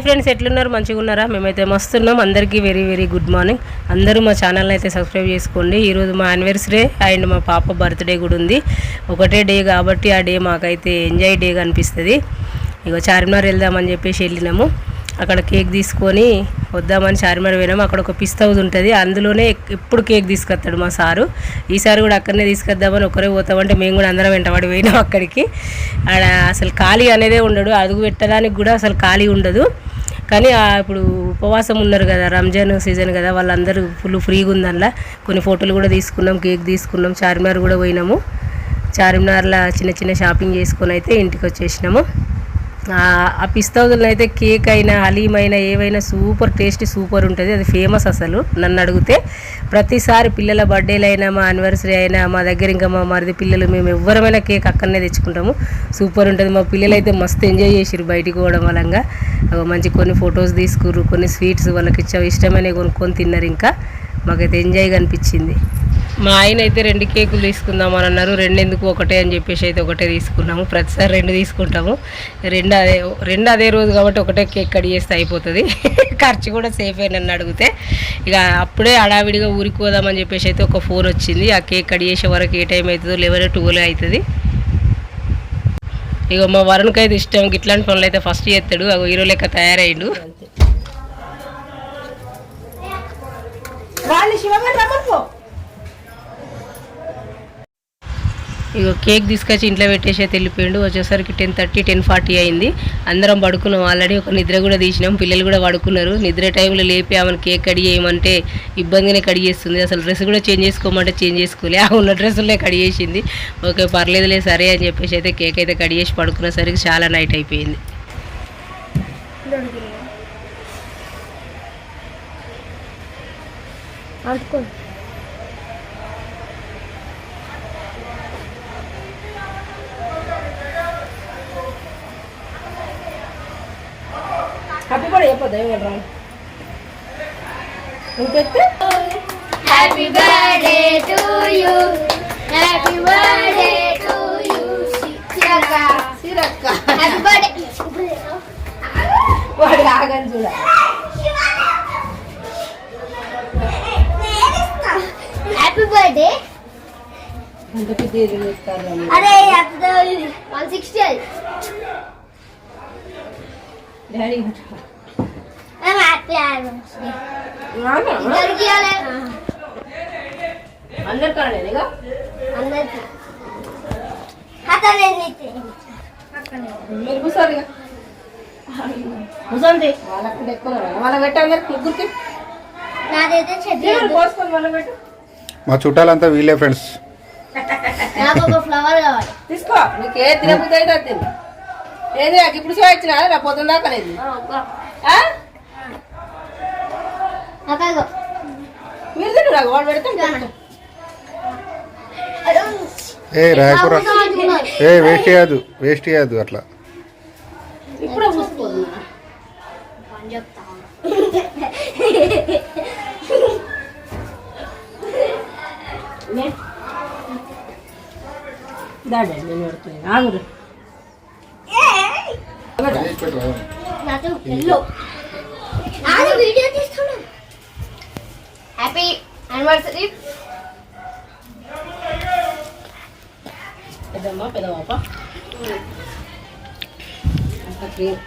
Hi friends ఎట్లున్నారు? మంచిగా ఉన్నారా మేమైతే మస్తున్నాం. అందరికీ వెరీ వెరీ గుడ్ మార్నింగ్. అందరూ మా ఛానల్ని అయితే సబ్స్క్రైబ్ చేసుకోండి. ఈరోజు మా యానివర్సరీ అండ్ మా పాప బర్త్డే కూడా ఉంది. ఒకటే డే కాబట్టి ఆ డే మాకైతే ఎంజాయ్ డే అనిపిస్తుంది ఇగో చార్మినార్ వెళ్దామని చెప్పేసి వెళ్ళినాము. అక్కడ కేక్ తీసుకొని వద్దామని చార్మినార్ పోయినాము. అక్కడ ఒక పిస్తా హౌస్ ఉంటుంది. అందులోనే ఎప్పుడు కేక్ తీసుకొస్తాడు మా సారు. ఈసారి కూడా అక్కడనే తీసుకొద్దామని ఒకరే పోతామంటే మేము కూడా అందరం వెంటబడి పోయినాం అక్కడికి. ఆడ అసలు ఖాళీ అనేదే ఉండడు. అడుగు పెట్టడానికి కూడా అసలు ఖాళీ ఉండదు. కానీ ఇప్పుడు ఉపవాసం ఉన్నారు కదా రంజాన్ సీజన్ కదా వాళ్ళందరూ ఫుల్ ఫ్రీగా ఉందల్లా. కొన్ని ఫోటోలు కూడా తీసుకున్నాం కేక్ తీసుకున్నాం చార్మినార్ కూడా పోయినాము. చార్మినార్లో చిన్న చిన్న షాపింగ్ చేసుకొని అయితే ఇంటికి వచ్చేసినాము. ఆ- ఆ అయితే కేక్ అయినా హలీం అయినా ఏవైనా సూపర్ టేస్ట్ సూపర్ ఉంటుంది. అది ఫేమస్ అసలు. నన్ను అడిగితే ప్రతిసారి పిల్లల బర్త్డేలు అయినా మా యానివర్సరీ అయినా మా దగ్గర ఇంకా మా మరిది పిల్లలు మేము ఎవరమైనా కేక్ అక్కడనే తెచ్చుకుంటాము. సూపర్ ఉంటుంది. మా పిల్లలు అయితే మస్తు ఎంజాయ్ చేసిరు బయటికి పోవడం వలంగా. మంచి కొన్ని ఫొటోస్ తీసుకుర్రు కొన్ని స్వీట్స్ వాళ్ళకి ఇచ్చా ఇష్టమైనవి కొనుక్కొని తిన్నారు ఇంకా. మాకైతే ఎంజాయ్గా అనిపించింది. మా ఆయన అయితే రెండు కేకులు తీసుకుందామని అన్నారు. రెండు ఎందుకు? ఒకటే అని చెప్పేసి అయితే ఒకటే తీసుకున్నాము. ప్రతిసారి రెండు తీసుకుంటాము. రెండు అదే రెండు అదే రోజు కాబట్టి ఒకటే కేక్ కట్ చేస్తే అయిపోతుంది. ఖర్చు కూడా సేఫ్ నన్ను అడిగితే. ఇక అప్పుడే హడావిడిగా ఊరికి పోదామని చెప్పేసి అయితే ఒక ఫోన్ వచ్చింది. ఆ కేక్ కట్ చేసే వరకు ఏ టైం అవుతుందో లెవెన్ టూలే అవుతుంది. ఇక మా వరుణ్కి అయితే ఇష్టం. ఇట్లాంటి పనులు అయితే ఫస్ట్ చేస్తాడు. అగో హీరో లెక్క తయారయ్యిండు ఇగో కేక్ తీసుకొచ్చి ఇంట్లో పెట్టేసి అయితే వెళ్ళిపోయిండు. వచ్చేసరికి టెన్ థర్టీ టెన్ ఫార్టీ అయింది. అందరం పడుకున్నాం. ఆల్రెడీ ఒక నిద్ర కూడా తీసినాం. పిల్లలు కూడా పడుకున్నారు. నిద్ర టైంలో లేపి ఆమెను కేక్ కడి చేయమంటే ఇబ్బందిగానే కడి చేస్తుంది అసలు డ్రెస్ కూడా చేంజ్ చేసుకోమంటే చేంజ్ చేసుకోలే. ఆ ఉన్న డ్రెస్సులే కడి చేసింది ఓకే పర్లేదులే సరే అని చెప్పేసి అయితే కేక్ అయితే కడి చేసి పడుకునేసరికి చాలా నైట్ అయిపోయింది. హ్యాపీ బర్త్డే చెప్పొద్దా. సిరక్క. వాడు ఆగని చూడ Happy birthday. అంత పెద్ద ఏది చెప్తారు అరే వన్ సిక్స్టీ డాడీ హ్యాపీ అందరికి. అతనే మీరు కూర్చోరు ఇక కూర్చోండి. వాళ్ళకి ఎక్కువ వాళ్ళ పెట్టు ముగ్గురికి. మా చుట్టాలంతా వీళ్ళే ఫ్రెండ్స్. నాకు ఒక ఫ్లవర్ కావాలి. తీసుకో. నీకు ఏ తినబుద్ధి అయితే అది తిను. ఏది నాకు ఇప్పుడు సో ఇచ్చిన రా పొద్దున్న దాకా అనేది మీరు తిను వాడు ఏ రాయకురా. ఏ వేస్ట్ చేయదు వేస్ట్ చేయదు అట్లా. ఇప్పుడే ఆగురు. నాకు వీడియో హ్యాపీ యానివర్సరీ పెద్దమ్మ పెద్ద పాప అంత cream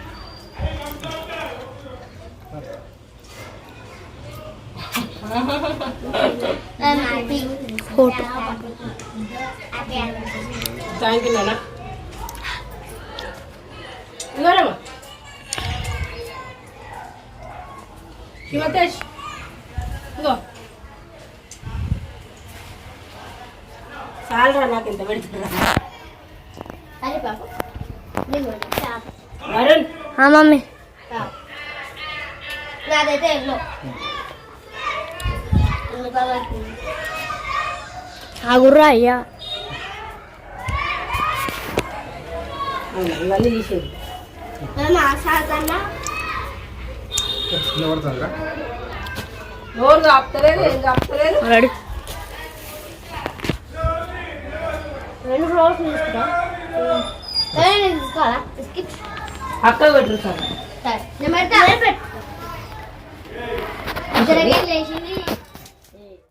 happy photo happy anniversary thank you నాన్న ఇవ్వరమ్మా శివతేష్ చాలరా నాకు ఇంత నీకు వరుణ్. మమ్మీ. నాదైతే ఎల్లో ఆగుర్రా అయ్యా. ఇవన్నీ తీసేది నోరు కాపుతలేదు ఏం కాపుతలేదు రెడీ ఫ్లవర్స్ తీసుకుంటా. తీసుకోవాలా? బిస్కెట్ పక్క పెట్టు సార్. నేను పెడతా. నేను పెడతా లేచింది.